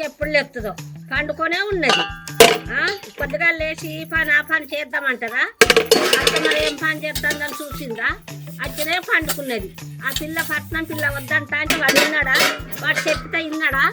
ఇంకెప్పుడు లేపుతుందో. పండుకొనే ఉన్నది. కొద్దిగా లేచి ఈ పని ఆ పని చేద్దామంటారా? అత్త మరి ఏం పని చేస్తుందని చూసిందా? అచ్చనే పండుకున్నది. ఆ పిల్ల పట్నం పిల్ల వద్దంట అంటే వాడు విన్నాడా? వాడు చెప్తే విన్నాడా?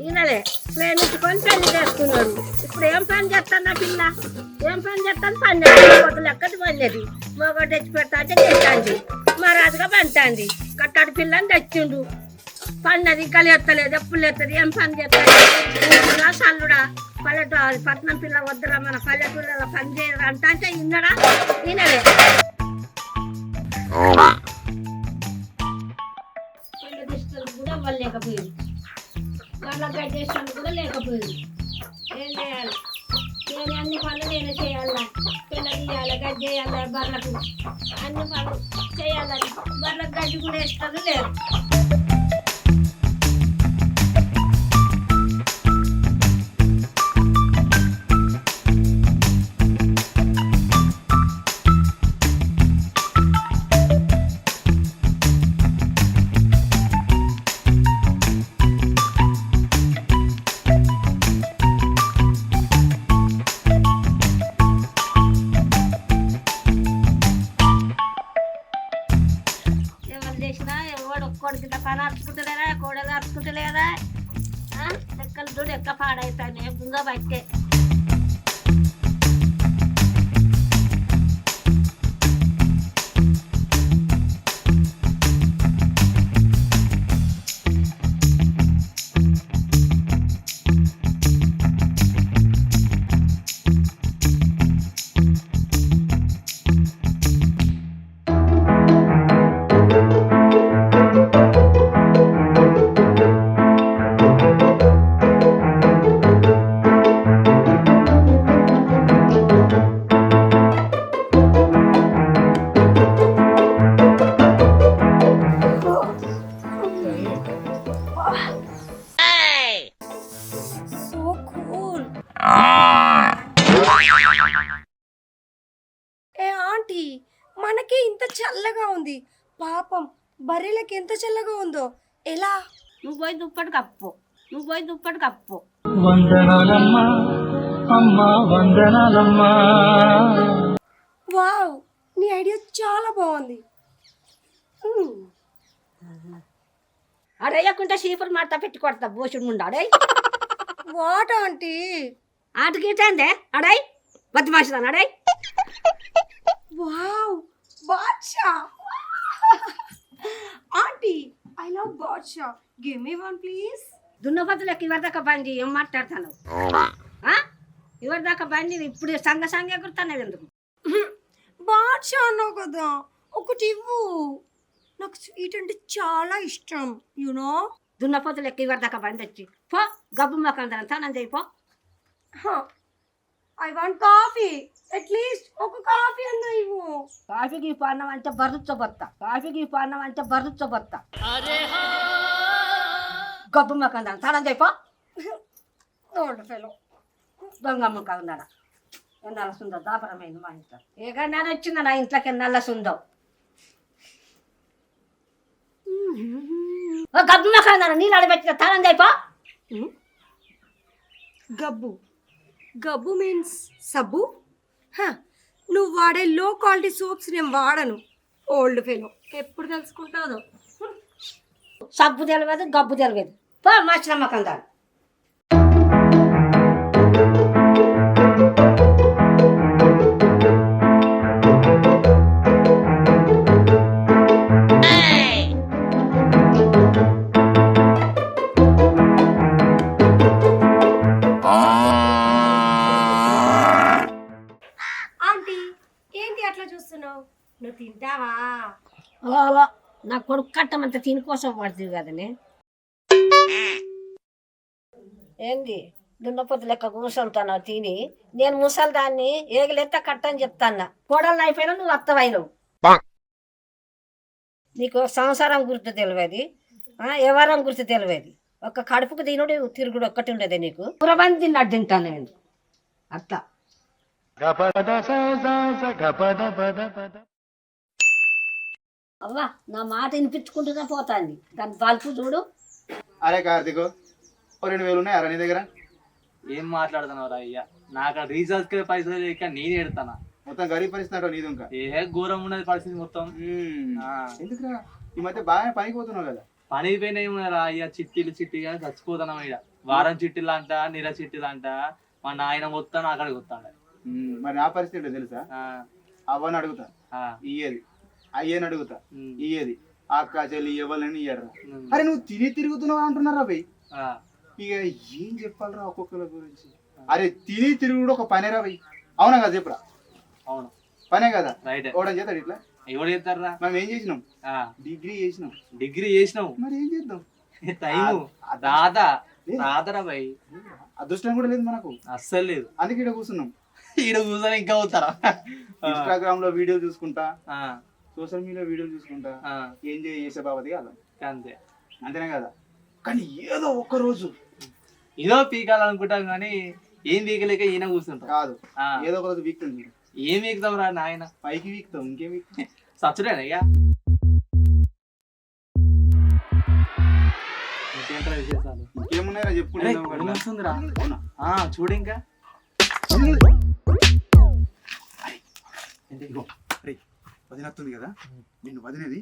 వినలే. ప్రేమించుకొని పెళ్ళి చేసుకున్నాడు. ఇప్పుడు ఏం పని చేస్తాను ఆ పిల్ల? ఏం పని చేస్తాను పని చేస్తాను లెక్కది వెళ్ళేది మొగ తెచ్చి పెడతా అంటే తెచ్చాంది. మరాజుగా పంటాంది కట్టాడు పిల్లని తెచ్చిండు. పన్నది ఇంకా లేస్తలేదు ఎప్పుడు లేస్తుంది ఏం పని చేస్తాడు చల్లుడా పల్లెటూరు పట్నం పిల్ల వద్దురా మన పల్లెటూళ్ళలో పని చేయరా అంట. అంటే పిల్ల తీసుకొని కూడా వాళ్ళు లేకపోయింది వాళ్ళ కూడా లేకపోయింది ఏం చేయాలి? నేను అన్ని పనులు నేను చేయాలా? పిల్ల తీయాలి గడ్డి వేయాలి బర్లకు అన్ని పనులు చేయాలని బర్లకు గడ్డి కూడా వేస్తారు లేదు. కోడలు అరుచుకుంటలేరా లెక్కలు చూడు ఎక్క పాడవుతాయి బుంగ బట్టే ఎంత చల్లగా ఉందో. ఎలా? నువ్వు పోయి దుప్పటి కప్పు. నువ్వు పోయి దుప్పటి కప్పు. వందనాలమ్మా అమ్మా వందనాలమ్మా. వావ్ నీ ఐడియా చాలా బాగుంది. అడయ్యకుంటే చీపురు మాట పెట్టి కొడతా బోసుడు ముందు అడయ్. What aunty? ఆటకి ఇటందే అడయ్. బతి మాసిదాను అడయ్. Wow Badshah. Aunty I love Badshah give me one please దున్నపతులకి ఇవరి దాకా బండి ఏం మాట్లాడతాను ఇవరి దాకా బండి ఇప్పుడు సంగ సంగ ఎగురుతానే ఎందుకు? బాద్షా అన్నావు కదా ఒకటి ఇవ్వు. నాకు స్వీట్ అంటే చాలా ఇష్టం యునో దున్నపోతులకి ఇవరి దాకా బండి వచ్చి పో గబ్బు మొక్కందరం తానం చేయిపో I want coffee at least ఒక కాఫీ అన్న ఇవ్వు. కాఫీకి పానం అంటే బరుచ్చబొత్త కాఫీకి పానం అంటే బరుచ్చబొత్త గబ్బు మొక్కందరం తానం చేయిపో ఓల్డ్ ఫెలో. దొంగ మొక్కందర ఎన్నాళ్ళ సుందో దాపరమైంది మా ఇంట్లో. ఏ గన్నాను వచ్చిందా? నా ఇంట్లోకి ఎన్నాళ్ళ సుందో ఓ గబ్బు మొక్కందర నీళ్ళు అడబెట్టిన తానం చేయిపో గబ్బు. గబ్బు మీన్స్ సబ్బు? హ, నువ్వు వాడే లో క్వాలిటీ సోప్స్ నేను వాడను ఓల్డ్ ఫెలో ఎప్పుడు తెలుసుకుంటావు? సబ్బు తెలియదు గబ్బు తెలియదు పో మార్చి దాని. కట్టమంత తిని కోసం పడుతుంది కదనే? ఏంది? దున్నపోతు లెక్క కూర్చుంటాను తిని. నేను ముసలి దాన్ని ఏగలెత్త కట్టని చెప్తాన్నా. కోడలు అయిపోయినా నువ్వు అత్తవైనవు. నీకు సంసారం గుర్తు తెలియదు ఎవరం గుర్తు తెలియదు ఒక కడుపుకు తినుడు తిరుగుడు ఒక్కటి ఉండేది నీకు. పురబంది తిన్నట్టు తింటాను నేను అత్త అవ్వా నా మాట వినిపించుకుంటూనే పోతాంది. దాని బల్పు చూడు. అరే కార్తీక్ ఓ రెండు వేలు ఉన్నాయా నీ దగ్గర? ఏం మాట్లాడుతున్నావు అయ్యా? నాకు రీఛార్జ్కి పైసలు లేక నేను ఎడతానా? మొత్తం గరీబ్ పరిస్థితి అంటావు నీది ఇంకా. ఏ ఘోరం ఉన్నది పరిస్థితి మొత్తం. ఆ. ఎందుకురా? ఈ మధ్య బాగా పనికి పోతున్నావు కదా. పని పోయినాయి ఉన్నారా అయ్యా? చిట్టీలు చిట్టిగా చచ్చిపోతున్నాం ఇక వారం చిట్టీలు అంట నెల చిట్టీలు అంట మా నాయన మొత్తం అక్కడికి వస్తాడు. మరి నా పరిస్థితి ఏంటో తెలుసా? అవ్వని అడుగుతా. ఇయ్యేది. అయ్యని అడుగుతా. ఇయ్యేది. అక్క చెల్లి ఇవ్వాలని ఇయ్యరా అరే నువ్వు తిని తిరుగుతున్నావు అంటున్నారా భయ్ ఇక ఏం చెప్పాలరా ఒక్కొక్కరి గురించి? అరే తిని తిరుగుడు ఒక పనేరా భయ్ అవునా కదా చెప్పురా? అవును. పనే కదా? రైట్. ఓడని చేస్తాడు ఇట్లా? ఎవరు చేస్తారా మనం ఏం చేసినాం? డిగ్రీ చేసినాం. డిగ్రీ చేసినావు మరి ఏం చేద్దాం? టైము. రాదా రాదరా భయ్ అదృష్టం కూడా లేదు మనకు. అస్సలు లేదు. అందుకే ఇక్కడ కూర్చున్నాం. ఈడ కూర్చొని ఇంకా అవుతారా ఇన్స్టాగ్రామ్ లో వీడియోలు చూసుకుంటా. సోషల్ మీడియా వీడియోలు చూసుకుంటా ఎంజాయ్ చేసే బాబది కదా. అంతే. అంతేనే కదా. కానీ ఏదో ఒక్క రోజు. ఏదో పీకాలనుకుంటాం కానీ ఏం పీకలేక ఈయన కూర్చుంటాం. కాదు. ఆ, ఏదో ఒక రోజు వీక్తుంది ఏం పీకుతాం రా నాయన? పైకి వీక్తాం ఇంకేం వీక్తాం సచ్చుడేనయ్యా ఇంకేంట్రా విశేషాలు? చూడు ఇంకా. ఇదిగో, అరే, వదిన వస్తుంది కదా నేను వదినేది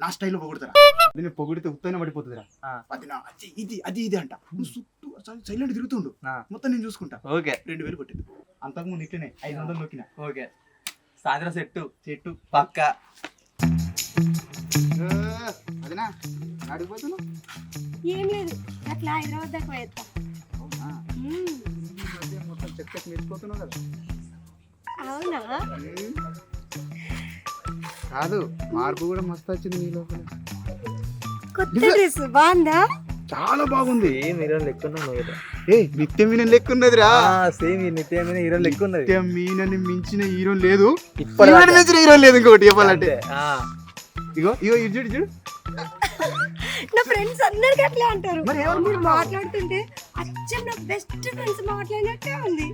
నా స్టైల్లో పొగుడతారా? నేను పొగిడితే ఉత్తైన పడిపోతుందిరా. వదిన అది ఇది అది ఇది అంట. నువ్వు చుట్టూ సైలెంట్ తిరుగుతుండు. మొత్తం నేను చూసుకుంటా. ఓకే. రెండు వేలు కొట్టింది. అంతకుముందు ఇట్లనే ఐదు వందలు నొక్కిన. ఓకే. సాయంత్రం సెట్టు. చెట్టు. పక్క. అదినా? అడిగిపోతున్నావు ఏం లేదు. అట్లా హైదరాబాద్ దాకా పోయేస్తా. మొత్తం చెక్ చెక్ కదా. అవునా? కాదు మార్పు కూడా మస్తు వచ్చింది నీ లోపల. కొత్త డ్రెస్ బాగుందా? చాలా బాగుంది. సేమ్ హీరో లెక్కున్నావు ఏ నిత్యం మీనని లెక్కున్నదిరా సేమ్ నిత్యమైన హీరో లెక్కున్నది నిత్యం మీనని మించిన హీరో లేదు. ఈమెను మించిన హీరో లేదు ఇంకోటి చెప్పాలంటే. ఇగో ఇగో ఇటు చూడు చూడు. నా ఫ్రెండ్స్ అందరికి అట్లా అంటారు. మరి ఏమనుకుంటున్నావు? మీరు? మాట్లాడుతుంటే అచ్చం నా బెస్ట్ ఫ్రెండ్స్ మాట్లాడినట్టే ఉంది.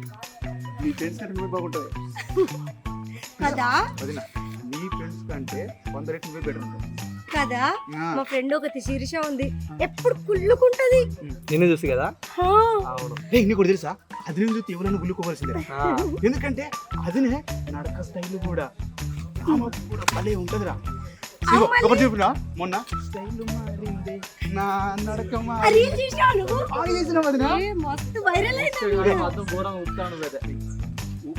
నీ ఫ్రెండ్స్ బాగుంటుంది. కదా? నీ ఫ్రెండ్స్ కంటే రెట్లు నువ్వే బెటర్ ఉంటావు కదా. మా ఫ్రెండ్ ఒకటి శీర్ష ఉంది. ఎప్పుడు కుళ్ళుకుంటది. నిన్ను చూసి కదా. అవును. ఏ నీకు ఒకటి తెలుసా? అది నేను చూస్తే ఎవరైనా గుల్లుకోవాల్సిందే ఆ, ఎందుకంటే అదినే నడక స్టైల్ కూడా. కూడా భలే ఉంటదిరా. ఒకటి మొన్న స్టైల్ మారిందే. నా నడక మారిందే. చేసినావు వదినా ఏ, మస్తు వైరల్ అయింది ఘోరంగా కదా.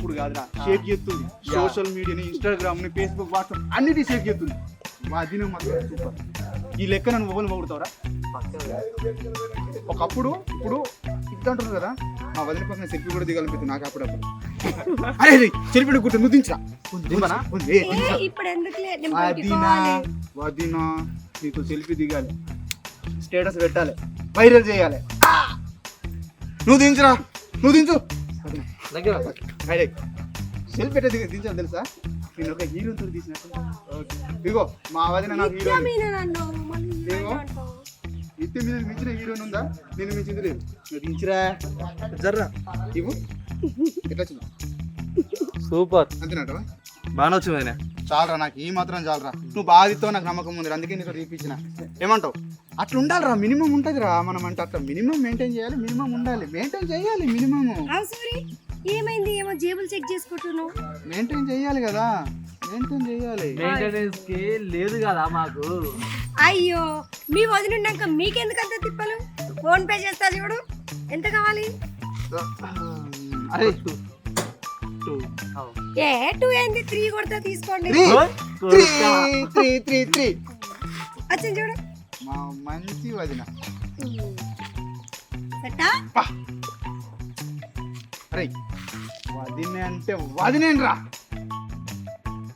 ఇప్పుడు కాదురా. షేక్ చేస్తుంది. సోషల్ మీడియాని ఇన్స్టాగ్రామ్ని ఫేస్బుక్ వాట్సాప్ అన్నిటి షేక్ చేస్తుంది. మా దినం మాత్రం సూపర్. ఈ లెక్క నన్ను మొబైల్ పొగుడతావురా? ఒకప్పుడు ఇప్పుడు ఇది అంటున్నారు కదా. మా వదిన పక్కన సెల్ఫీ కూడా దిగాలనిపిస్తుంది నాకు అప్పుడప్పుడు. అరే సెల్ఫీ కూర్చో నువ్వు దించరా. వదినా. వదినా నీకు సెల్ఫీ దిగాలి. స్టేటస్ పెట్టాలి. వైరల్ చేయాలి! నువ్వు దించరా. నువ్వు దించు. దగ్గర అరే సెల్ఫీ ఎట్లా దిగ దించాలి తెలుసా? నేను ఒక హీరోతో తీసినట్టు. ఓకే. ఇగో మా వదిన నాకు హీరో ఏమో? మీద మించిన హీరోయిన్ ఉందా? నేను మించింది లేదు. దించరా. జర్రా. ఇవ్వు. ఎట్లా వచ్చిందా? సూపర్. అంతేనటవా? బాగా వచ్చింది చాలరా నాకు ఈ మాత్రం చాలరా. నువ్వు బాధితో నాకు నమ్మకం ఉంది అందుకే నీకు తీపించిన ఏమంటావు? అట్లా ఉండాలిరా మినిమం ఉంటుందిరా. మనం అంటే అట్లా మినిమం మెయింటైన్ చేయాలి మినిమం ఉండాలి. మెయింటైన్ చేయాలి మినిమం ఏమో జేబులు చెక్ చేసుకుంటున్నావు? మెయింటైన్ చేయాలి కదా. మెయింటైన్ చేయాలి. మెయింటెనెన్స్కి లేదు కదా మాకు. అయ్యో మీ వదిలినాక మీకెందుకు అంత తిప్పలు? ఫోన్ పే చేస్తా చూడు. ఎంత కావాలి? అరే. ఏ టూ ఏంది? త్రీ కొడతా తీసుకోండి. త్రీ. త్రీ త్రీ త్రీ వచ్చింది చూడు. మా మంచి వదిన. అరే వదిన అంటే వదినేనరా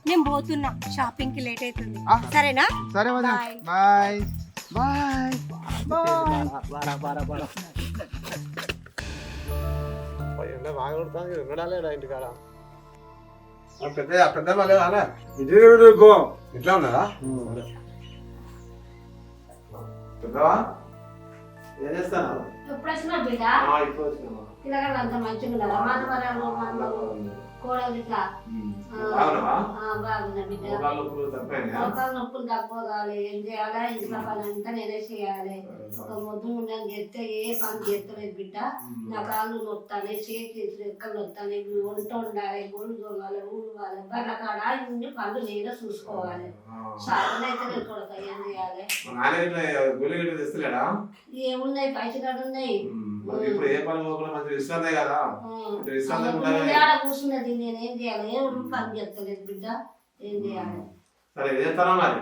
నేను పోతున్నా. షాపింగ్కి లేట్ అవుతుంది. ఆ. సరేనా? సరే వదిన. Bye. బాయ్. బాయ్. ఇట్లా ఉన్నదా పెద్దవా ఏం చేస్తాను ఎప్పుడు వచ్చినా బిడ్డ? పిల్లగాళ్ళు అంత మంచిగా ఉన్నారా కోడలు ఇట్లా బాగున్నావా? ఆ, బాగున్నా బిడ్డ. మోకాళ్ళ నొప్పులు తక్కువ కావాలి ఏం చేయాలా? ఇంట్లో పని అంతా నేనే చేయాలి. ఒక మొద్దు ఉండని చేస్తే ఏ పని చేస్తలేదు బిడ్డ. నా కాళ్ళు నొత్తాయి చేతి రెక్కలు నొత్తాయి వంట ఉండాలి గోళ్ళు తోమాలి ఊడవాలి. బర్ర కాడ ఇన్ని పనులు నేనే చూసుకోవాలి. సాధనైతే నేను ఏం చేయాలి? ఏమున్నాయి? పైసలు ఉన్నాయి. ఇప్పుడు ఏ పని పోకుండా మంచి విశ్రాంతే కదా. విశ్రాంతి కూర్చున్నది నేనేం చేయాలి? ఏం పని చేస్తలేదు బిడ్డ? ఏం చేయాలి? సరే చేస్తారా మరి?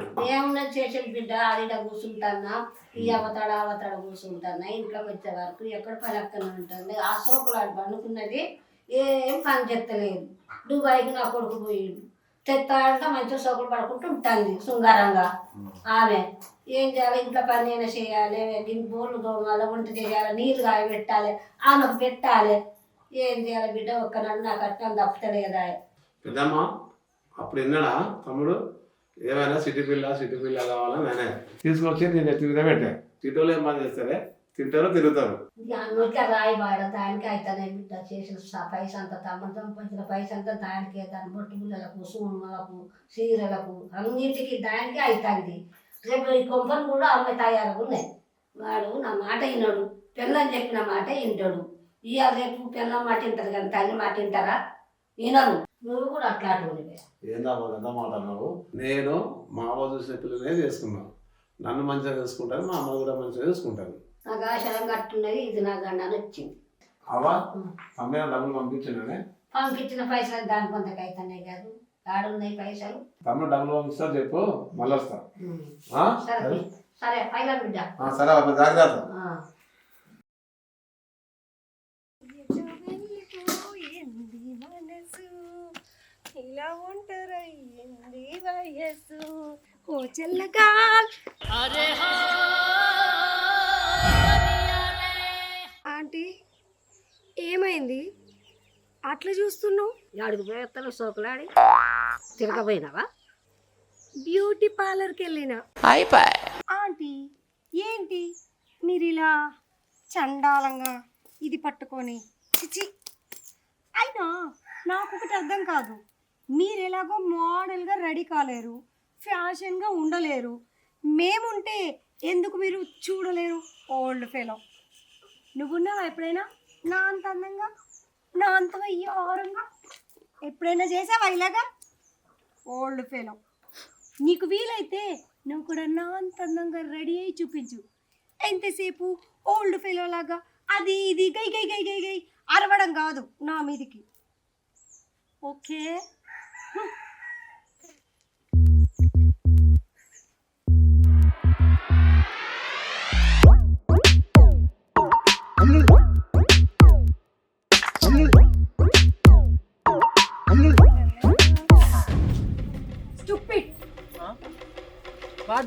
చేసేది బిడ్డ? ఆడిడ కూర్చుంటానా ఈ అవతాడ అవతాడ కూర్చుంటానా ఇంట్లోకి వచ్చే వరకు ఎక్కడ పని అక్కడ ఉంటుంది ఆ సోకులు ఆడు పండుకున్నది ఏం పని చెత్తలేదు దుబాయ్కి నా కొడుకు పోయిండు. తెత్తా అంటే మంచిగా సోకులు పడుకుంటూ ఉంటుంది శృంగారంగా. ఆమె. ఏం చేయాలి? ఇంట్లో పని అయినా చేయాలి. బోర్లు తోమాలి వంట చేయాలి నీళ్ళు కాయ పెట్టాలి ఆమెకు పెట్టాలి. ఏం చేయాలి బిడ్డ? ఒక్కనాడు నాకు అట్టం తప్పుతలేదా పెద్దమ్మ అప్పుడు విన్నాడా తమ్ముడు ఏమైనా సిటీ పిల్ల సిటీ పిల్ల కావాలా? నేనే. తీసుకొచ్చి నేను ఎత్తి పెట్టా. సిటీలో ఏం పని చేస్తారే? తింటారో తిరుగుతారు. రాయి బాడ దానికి అయితేనే బిడ్డ చేసిన పైస అంతా తమ్ముడు సంపాదించిన పైస అంతా దానికే. దాని బొట్టు బిళ్ళలకు సుమ్మలకు చీరలకు అన్నిటికీ దానికే అవుతుంది రేపు ఈ కొంపలు కూడా అమ్మాయి తయారు ఉన్నాయి. వాడు నా మాట వినడు. పిల్లని చెప్పిన మాట వింటాడు. ఇవాళ రేపు పిల్ల మాట వింటారు కానీ తల్లి మాట వింటారా? వినరు. నువ్వు కూడా అట్లాంటివి ఏందా ఎంత మాట అన్నావు? నేను మా అమ్మ చూసిన పిల్లనే చేసుకున్నాను నన్ను మంచిగా చూసుకుంటాను మా అమ్మ కూడా మంచిగా చూసుకుంటాను నాకు ఆశలం కట్టున్నది ఇది నా గండాన్ని వచ్చింది. అమ్మే డబ్బులు పంపించినానే పంపించిన పైసలు దాని కొంతకు అవుతున్నాయి కాదు ఆడున్నాయి పైసలు. తమ్ముడు డబ్బులు పంపిస్తా చెప్పు మళ్ళీ వస్తా. ఆ? సరే బిడ్డ. జాగ్రత్త ఆ. వెళ్ళిపోయింది మనసు ఇలా ఒంటరయ్యింది వయసు ఓ చెల్లగా ఆంటీ ఏమైంది? అట్లా చూస్తున్నావు? ఆడికి పోయేస్తాను సోకులాడి. తిరగపోయినావా బ్యూటీ పార్లర్కి వెళ్ళిన. ఆంటీ ఏంటి? మీరు ఇలా చండాలంగా ఇది పట్టుకొని చిచి. అయినా నాకు ఒకటి అర్థం కాదు. మీరు ఎలాగో మోడల్గా రెడీ కాలేరు ఫ్యాషన్గా ఉండలేరు. మేముంటే ఎందుకు మీరు చూడలేరు ఓల్డ్ ఫెలో? నువ్వున్నావా ఎప్పుడైనా? నా అంత అందంగా నా అంత వయ్యారంగా ఎప్పుడైనా చేసావా ఇలాగా? Old fellow. నీకు వీలైతే నువ్వు కూడా నా అంత అందంగా రెడీ అయి చూపించు. ఎంతసేపు ఓల్డ్ ఫెలో లాగా అది ఇది గై గై గై గై గై అరవడం కాదు నా మీదికి. ఓకే?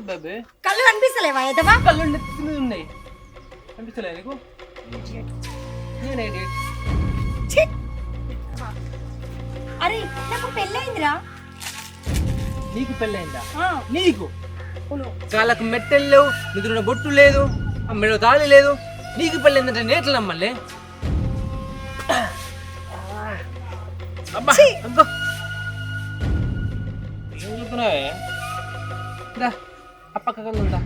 బేబీ. కళ్ళు కనిపిస్తలేవా? ఎదవా? కళ్ళు నెత్తి మీద ఉన్నాయి. కనిపిస్తలే నీకు? నేనే! అరే నాకు పెళ్ళయిందిరా. నీకు పెళ్ళైందా ఆ, నీకు. కాళ్ళకు మెట్టెలు లేవు నిద్ర బొట్టు లేదు ఆ మెడ తాళి లేదు. నీకు పెళ్ళైందంటే నేట్లు నమ్మలే? అబ్బా అబ్బా. ఏం చెప్తున్నావే కళ్ళు ఉందా?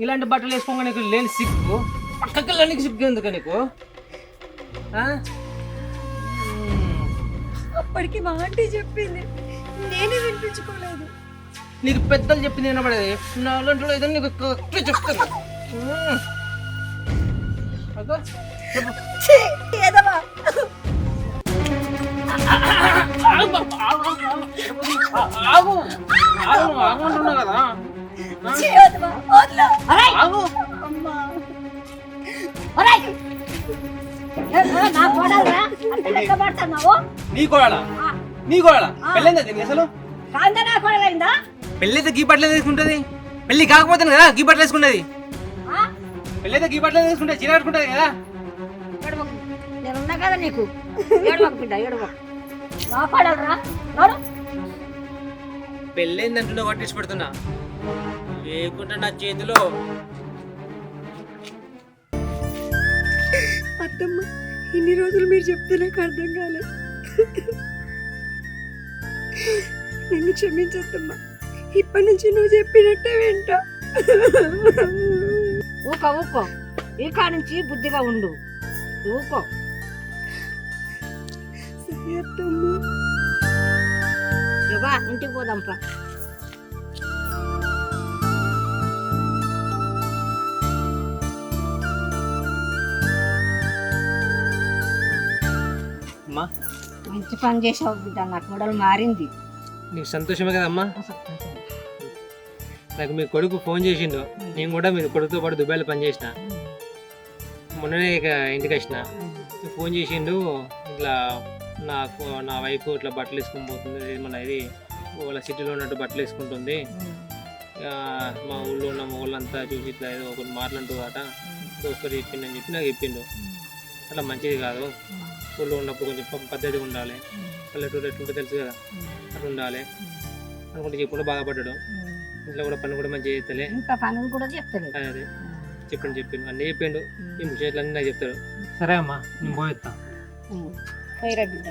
ఇలాంటి బట్టలు వేసుకోగా నీకు లేని సిగ్గు. పక్క కళ్ళు నీకు సిగ్గు ఎందుకు నీకు. అప్పటికి మా ఆంటీ చెప్పింది. నేనే వినిపించుకోలేదు. నీకు పెద్దలు చెప్పింది వినపడేది నా అలాంటి ఏదో నీకు కరెక్ట్గా చెప్తాను మ్మ్. ఆగు, ఆగు, ఆగు. ఆగు కదా నీ నీ పెళ్ళైందా దీనికి అసలు? పెళ్ళైతే గీ బట్టలు తీసుకుంటది పెళ్ళి కాకపోతే కదా గీ బట్టలు వేసుకునేది పెళ్ళైతే గీ బట్టలు తీసుకుంటే చీర కట్టుకుంటుంది కదా. నేనున్నా కదా నీకు. నడు. పెళ్ళైందంటున్నా పట్టించి పెడుతున్నా. లేకుంటే నా చేతిలో అత్తమ్మ ఇన్ని రోజులు మీరు చెప్తే నాకు అర్థం కాలేదు నన్ను క్షమించద్దమ్మా ఇప్పటి నుంచి నువ్వు చెప్పినట్టే వింటా. ఊకో ఊకో. ఈ కాడ నుంచి బుద్ధిగా ఉండు. ఊకో. అత్తమ్మా యోగా ఇంటికి పోదాంపా అమ్మా. మంచి పని చేసావు బిడ్డ నాకు మొడలు మారింది. నీకు సంతోషమే కదమ్మా? నాకు మీ కొడుకు ఫోన్ చేసిండు. నేను కూడా మీ కొడుకుతో పాటు దుబాయ్లో పనిచేసిన మొన్ననే ఇక ఇంటికి వచ్చిన. ఫోన్ చేసిండు ఇట్లా నాకు నా వైఫ్ ఇట్లా బట్టలు వేసుకొని పోతుంది. ఇది మన ఇది వాళ్ళ సిటీలో ఉన్నట్టు బట్టలు వేసుకుంటుంది. మా ఊళ్ళో ఉన్న మా ఊళ్ళంతా చూసి ఇట్లా ఏదో ఒకటి మాట్లాడుతుందట. ఒకటి చెప్పిందని చెప్పి నాకు చెప్పిండు. అట్లా మంచిది కాదు. ఊళ్ళో ఉన్నప్పుడు కొంచెం పద్ధతిగా ఉండాలి. పల్లెటూరు ఎట్లుంటే తెలుసు కదా. అట్లా ఉండాలి. అనుకుంటే చెప్పుడు బాధపడ్డాడు. ఇంట్లో కూడా పని కూడా మంచిగా చేస్తలే. ఇంకా పనులు కూడా చెప్తలేదు. అదే చెప్పిండు చెప్పిండు. అన్నీ చెప్పిండు. ఈ ముచ్చట్లన్నీ నాకు చెప్తాడు. సరే అమ్మా నేను పోయేస్తా పోయిరా బిడ్డ